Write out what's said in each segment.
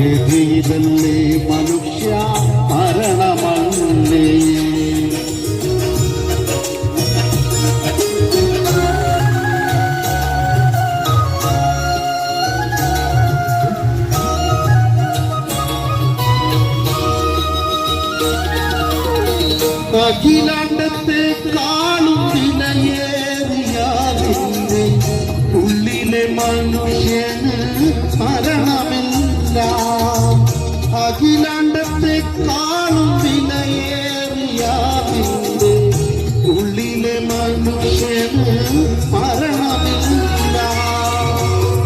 ഗതിയിതല്ലേ മനുഷ്യ മരണമല്ലേ? അഖിലാണ്ടത്തെ കാണും വിലയേറിയാതിന്റെ ഉള്ളിലെ മനുഷ്യന് മരണമില്ല അഖിലാണ്ടത്തെ കാണും വിലയേറിയാതിന്റെ ഉള്ളിലെ മനുഷ്യന് മരണമില്ല.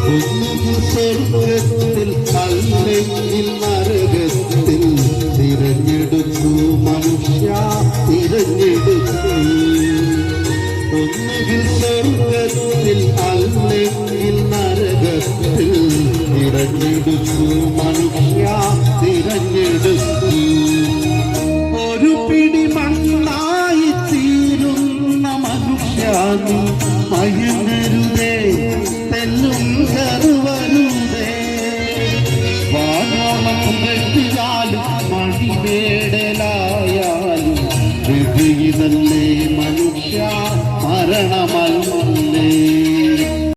ഒന്നുകിൽ സ്വർഗത്തിൽ അല്ലെങ്കിൽ തിരഞ്ഞെടുക്കൂ മനുഷ്യ തിരഞ്ഞെടുത്തു. ഒരു പിടി മണ്ണായി തീരുന്ന മനുഷ്യാനി മയങ്ങരുതേ തെല്ലും കരുവരുതേ വാനോളം വെട്ടിയാലും മണിമേടലായാലും വിധിയിതല്ലേ മനുഷ്യ മരണമല്ല